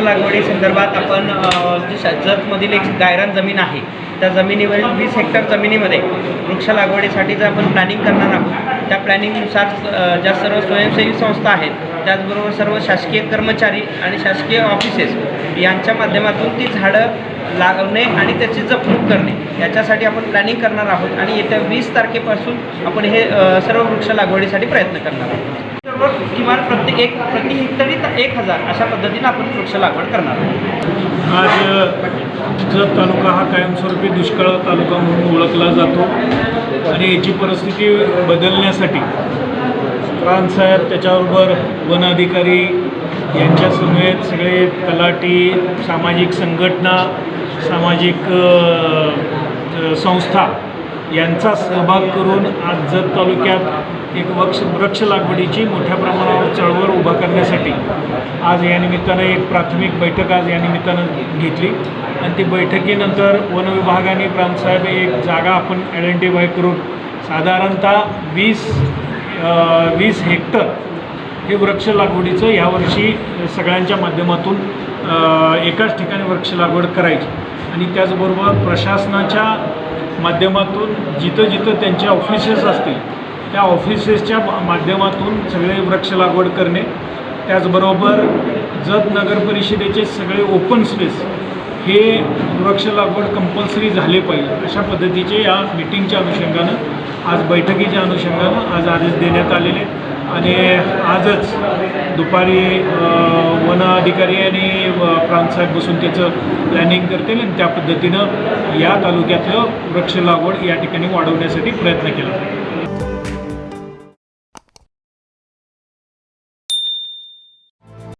लागवडी संदर्भात आपण जी जतमधील एक गायरान जमीन आहे त्या जमिनीवरील वीस हेक्टर जमिनीमध्ये वृक्ष लागवडीसाठीचं आपण प्लॅनिंग करणार आहोत. त्या प्लॅनिंगनुसार ज्या सर्व स्वयंसेवी संस्था आहेत त्याचबरोबर सर्व शासकीय कर्मचारी आणि शासकीय ऑफिसेस यांच्या माध्यमातून ती झाडं लागवणे आणि त्याची जपणूक करणे. याच्यासाठी आपण प्लॅनिंग करणार आहोत आणि येत्या वीस तारखेपासून आपण हे सर्व वृक्ष लागवडीसाठी प्रयत्न करणार आहोत. किमान प्रत्येक एक प्रति हेक्टरी तर एक हजार अशा पद्धतीनं आपण वृक्ष लागवड करणार आहोत. आज जत तालुका हा कायमस्वरूपी दुष्काळ तालुका म्हणून ओळखला जातो आणि याची परिस्थिती बदलण्यासाठी प्राणसाहेब त्याच्याबरोबर वन अधिकारी यांच्या समेत सगळे तलाठी सामाजिक संघटना सामाजिक संस्था यांचा सहभाग करून आज जत तालुक्यात एक वक्ष वृक्ष लागवडीची मोठ्या प्रमाणावर चळवळ उभा करण्यासाठी आज या निमित्तानं एक प्राथमिक बैठक आज या निमित्तानं घेतली. आणि ती बैठकीनंतर वन विभागाने प्रांतसाहेब एक जागा आपण आयडेंटिफाय करून साधारणतः वीस वीस हेक्टर हे वृक्ष लागवडीचं यावर्षी सगळ्यांच्या माध्यमातून एकाच ठिकाणी वृक्ष लागवड करायची. आणि त्याचबरोबर प्रशासनाच्या माध्यमातून जिथं जिथं त्यांचे ऑफिसेस असतील त्या ऑफिसेसच्या माध्यमातून सगळे वृक्ष लागवड करणे. त्याचबरोबर जत नगर परिषदेचे सगळे ओपन स्पेस हे वृक्ष लागवड कंपल्सरी झाले पाहिजे अशा पद्धतीचे या मिटिंगच्या अनुषंगानं आज बैठकीच्या अनुषंगानं आज आदेश देण्यात आलेले आणि आजच दुपारी वन अधिकारी आणि प्रांतसाहेब बसून त्याचं प्लॅनिंग करतील आणि त्या पद्धतीनं या तालुक्यातलं वृक्ष लागवड या ठिकाणी वाढवण्यासाठी प्रयत्न केला.